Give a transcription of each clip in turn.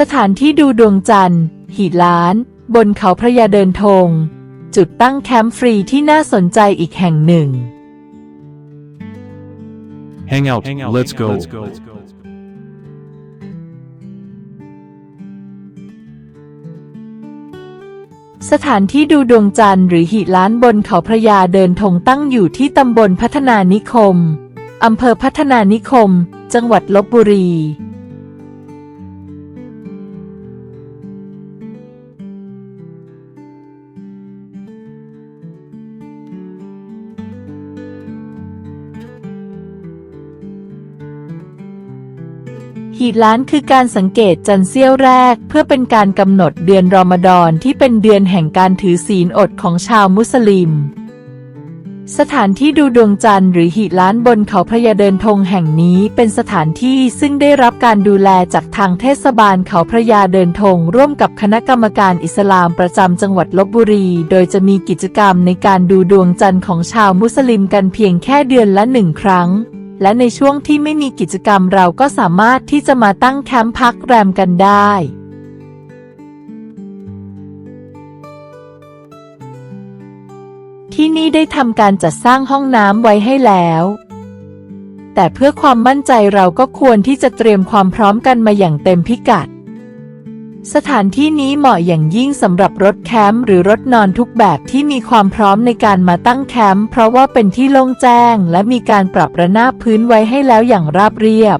สถานที่ดูดวงจันทร์ หีล้าน บนเขาพระยาเดินธง จุดตั้งแคมป์ฟรีที่น่าสนใจอีกแห่งหนึ่ง Hang out, let's go. สถานที่ดูดวงจันทร์หรือหิล้านบนเขาพระยาเดินธงตั้งอยู่ที่ตำบลพัฒนานิคม อำเภอพัฒนานิคม จังหวัดลบบุรี หีดล้านคือการสังเกตจันทร์เสี้ยวแรก เพื่อเป็นการกำหนดเดือนรอมฎอนที่เป็นเดือนแห่งการถือศีลอดของชาวมุสลิม สถานที่ดูดวงจันทร์หรือหีดล้านบนเขาพระยาเดินธงแห่งนี้เป็นสถานที่ซึ่งได้รับการดูแลจากทางเทศบาลเขาพระยาเดินธงร่วมกับคณะกรรมการอิสลามประจำจังหวัดลบบุรี โดยจะมีกิจกรรมในการดูดวงจันทร์ของชาวมุสลิมกันเพียงแค่เดือนละหนึ่งครั้ง และในช่วงที่ไม่มีกิจกรรมเราก็สามารถที่จะมาตั้งแคมป์พักแรมกันได้ที่นี่ได้ทำการจัดสร้างห้องน้ำไว้ให้แล้ว แต่เพื่อความมั่นใจเราก็ควรที่จะเตรียมความพร้อมกันมาอย่างเต็มพิกัด สถานที่นี้เหมาะอย่างยิ่งสำหรับรถแคมป์หรือรถนอนทุกแบบที่มีความพร้อมในการมาตั้งแคมป์เพราะว่าเป็นที่โล่งแจ้ง และมีการปรับระนาบพื้นไว้ให้แล้วอย่างราบเรียบ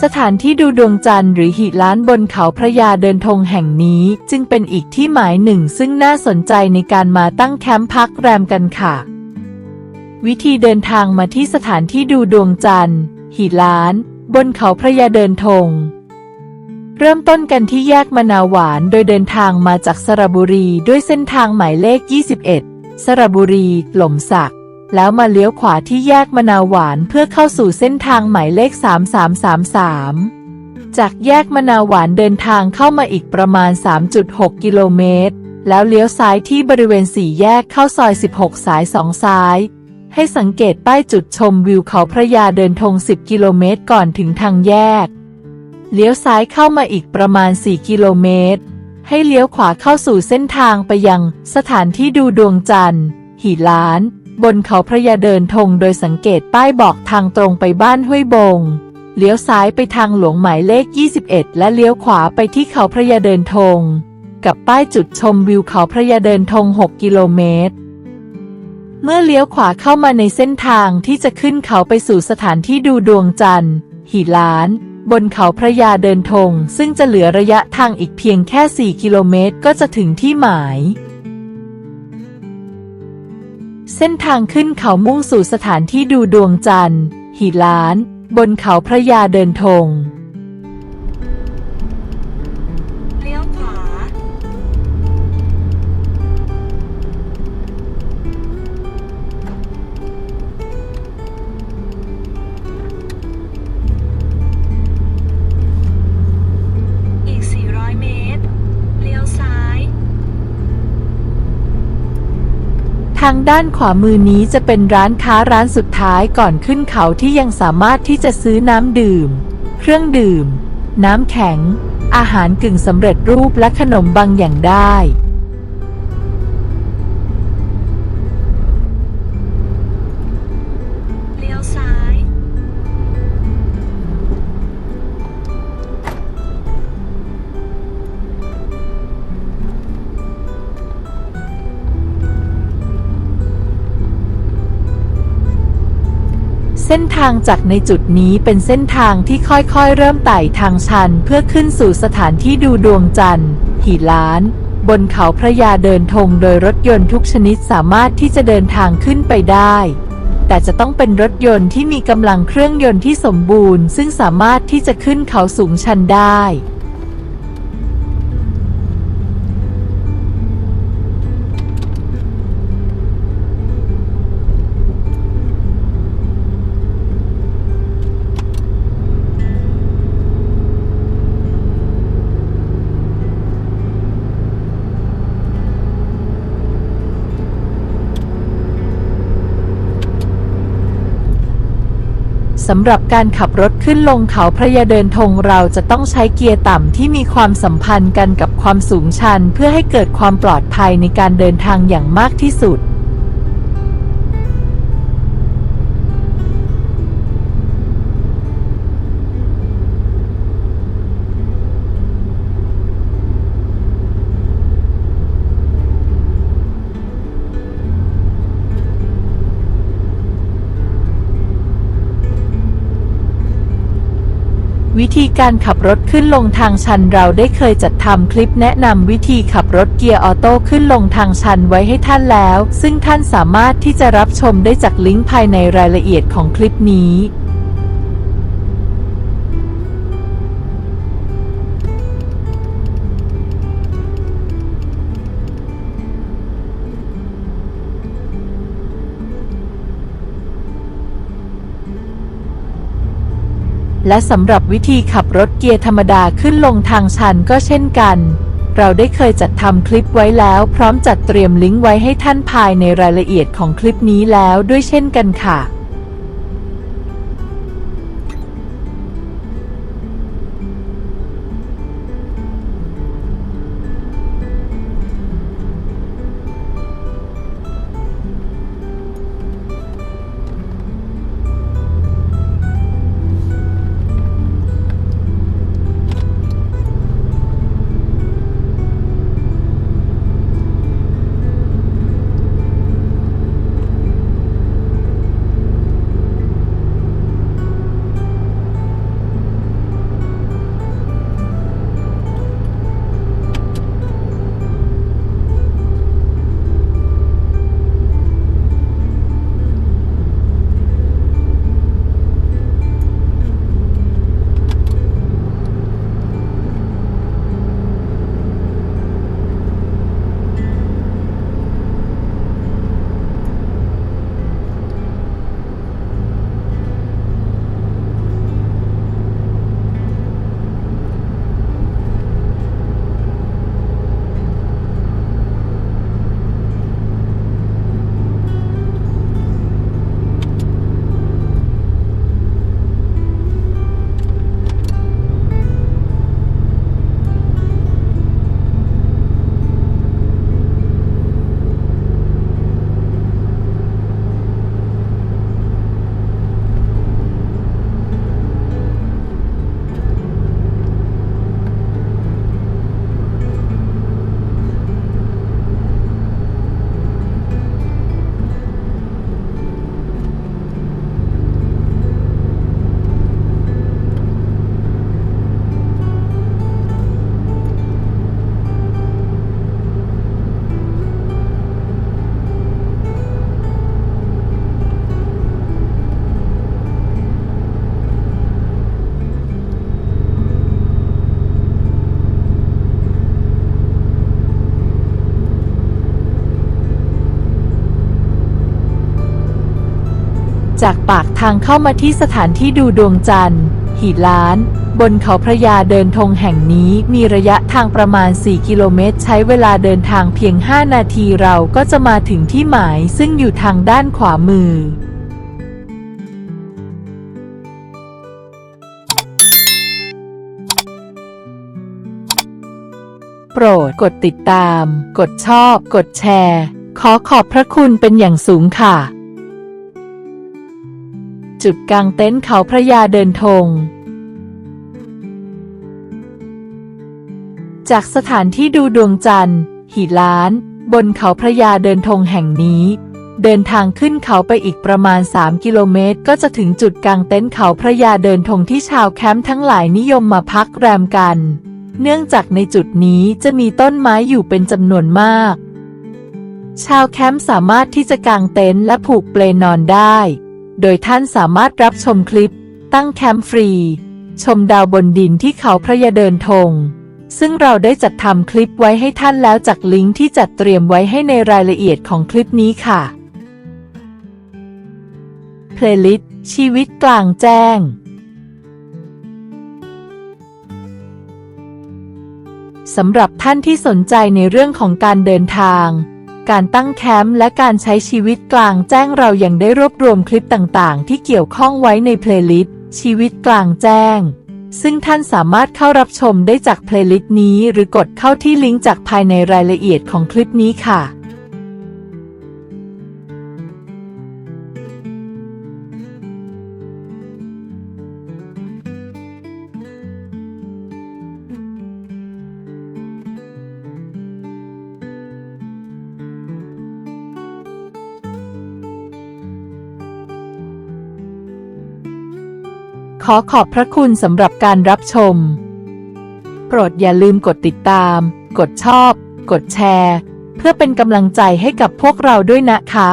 สถานที่ดูดวงจันทร์หรือหีล้านบนเขาพระยาเดินธงแห่งนี้ จึงเป็นอีกที่หมายหนึ่ง ซึ่งน่าสนใจในการมาตั้งแคมป์พักแรมกันค่ะ วิธีเดินทางมาที่สถานที่ดูดวงจันทร์หีล้าน บนเขาพระยาเดินธง เริ่มต้นกันที่แยกมะนาวหวานโดยเดินทางมาจากสระบุรีด้วยเส้นทางหมายเลข 21 สระบุรีหล่มสัก แล้วมาเลี้ยวขวาที่แยกมะนาวหวานเพื่อเข้าสู่เส้นทางหมายเลข 3333 จากแยกมะนาวหวานเดินทางเข้ามาอีกประมาณ 3.6 กิโลเมตร แล้วเลี้ยวซ้ายที่บริเวณสี่แยกเข้าซอย 16 สาย 2 ซ้ายให้สังเกตป้ายจุดชมวิวเขาพระยาเดินธง10 กิโลเมตรก่อนถึงทางแยก เลี้ยวซ้ายเข้ามาอีกประมาณ 4 กิโลเมตร ให้เลี้ยวขวาเข้าสู่เส้นทางไปยังสถานที่ดูดวงจันทร์ หีล้าน บนเขาพระยาเดินธงโดยสังเกตป้ายบอกทางตรงไปบ้านห้วยบง เลี้ยวซ้ายไปทางหลวงหมายเลข 21 และเลี้ยวขวาไปที่เขาพระยาเดินธง กับป้ายจุดชมวิวเขาพระยาเดินธง 6 กิโลเมตรเมื่อเลี้ยวขวาเข้ามาในเส้นทางที่จะขึ้นเขาไปสู่สถานที่ดูดวงจันทร์ หีล้าน บนเขาพระยาเดินธงซึ่งจะเหลือระยะทางอีกเพียงแค่ 4 กิโลเมตรก็จะถึงที่หมาย เส้นทางขึ้นเขามุ่งสู่สถานที่ดูดวงจันทร์หีล้าน บนเขาพระยาเดินธงางด้านขวามือนี้จะเป็นร้านค้าร้านสุดท้ายก่อนขึ้นเขาที่ยังสามารถที่จะซื้อน้ำดื่ม เครื่องดื่ม น้ำแข็ง อาหารกึ่งสำเร็จรูปและขนมบางอย่างได้ เส้นทางจากในจุดนี้เป็นเส้นทางที่ค่อยๆ เริ่มไต่ทางชันเพื่อขึ้นสู่สถานที่ดูดวงจันทร์หีล้าน บนเขาพระยาเดินธงโดยรถยนต์ทุกชนิดสามารถที่จะเดินทางขึ้นไปได้ แต่จะต้องเป็นรถยนต์ที่มีกำลังเครื่องยนต์ที่สมบูรณ์ ซึ่งสามารถที่จะขึ้นเขาสูงชันได้ สำหรับการขับรถขึ้นลงเขาพระยาเดินธงเราจะต้องใช้เกียร์ต่ำที่มีความสัมพันธ์กันกับความสูงชัน เพื่อให้เกิดความปลอดภัยในการเดินทางอย่างมากที่สุด วิธีการขับรถขึ้นลงทางชันเราได้เคยจัดทำคลิปแนะนำวิธีขับรถเกียร์ออโต้ขึ้นลงทางชันไว้ให้ท่านแล้ว ซึ่งท่านสามารถที่จะรับชมได้จากลิงก์ภายในรายละเอียดของคลิปนี้ และสำหรับวิธีขับรถเกียร์ธรรมดาขึ้นลงทางชันก็เช่นกัน เราได้เคยจัดทำคลิปไว้แล้ว พร้อมจัดเตรียมลิงก์ไว้ให้ท่านภายในรายละเอียดของคลิปนี้แล้วด้วยเช่นกันค่ะ จากปากทางเข้ามาที่สถานที่ดูดวงจันทร์ หีล้าน บนเขาพระยาเดินธงแห่งนี้มีระยะทางประมาณ 4 กิโลเมตร ใช้เวลาเดินทางเพียง 5 นาทีเราก็จะมาถึงที่หมายซึ่งอยู่ทางด้านขวามือโปรดกดติดตาม กดชอบ กดแชร์ ขอขอบพระคุณเป็นอย่างสูงค่ะ จุดกลางเต็นท์เขาพระยาเดินธง จากสถานที่ดูดวงจันทร์ หิล้าน บนเขาพระยาเดินธงแห่งนี้ เดินทางขึ้นเขาไปอีกประมาณ 3 กิโลเมตร ก็จะถึงจุดกลางเต็นท์เขาพระยาเดินธงที่ชาวแคมป์ทั้งหลายนิยมมาพักแรมกัน เนื่องจากในจุดนี้จะมีต้นไม้อยู่เป็นจำนวนมาก ชาวแคมป์สามารถที่จะกางเต็นท์และผูกเปลนอนได้ โดยท่านสามารถรับชมคลิป ตั้งแคมป์ฟรี ชมดาวบนดินที่เขาพระยาเดินธงซึ่งเราได้จัดทำคลิปไว้ให้ท่านแล้วจากลิงก์ที่จัดเตรียมไว้ให้ในรายละเอียดของคลิปนี้ค่ะ เพลย์ลิสต์ชีวิตกลางแจ้ง สำหรับท่านที่สนใจในเรื่องของการเดินทาง การตั้งแคมป์และการใช้ชีวิตกลางแจ้งเรายังได้รวบรวมคลิปต่างๆ ที่เกี่ยวข้องไว้ในเพลย์ลิสต์ชีวิตกลางแจ้ง ซึ่งท่านสามารถเข้ารับชมได้จากเพลย์ลิสต์นี้ หรือกดเข้าที่ลิงก์จากภายในรายละเอียดของคลิปนี้ค่ะ ขอขอบพระคุณสำหรับการรับชม โปรดอย่าลืมกดติดตาม กดชอบ กดแชร์ เพื่อเป็นกำลังใจให้กับพวกเราด้วยนะคะ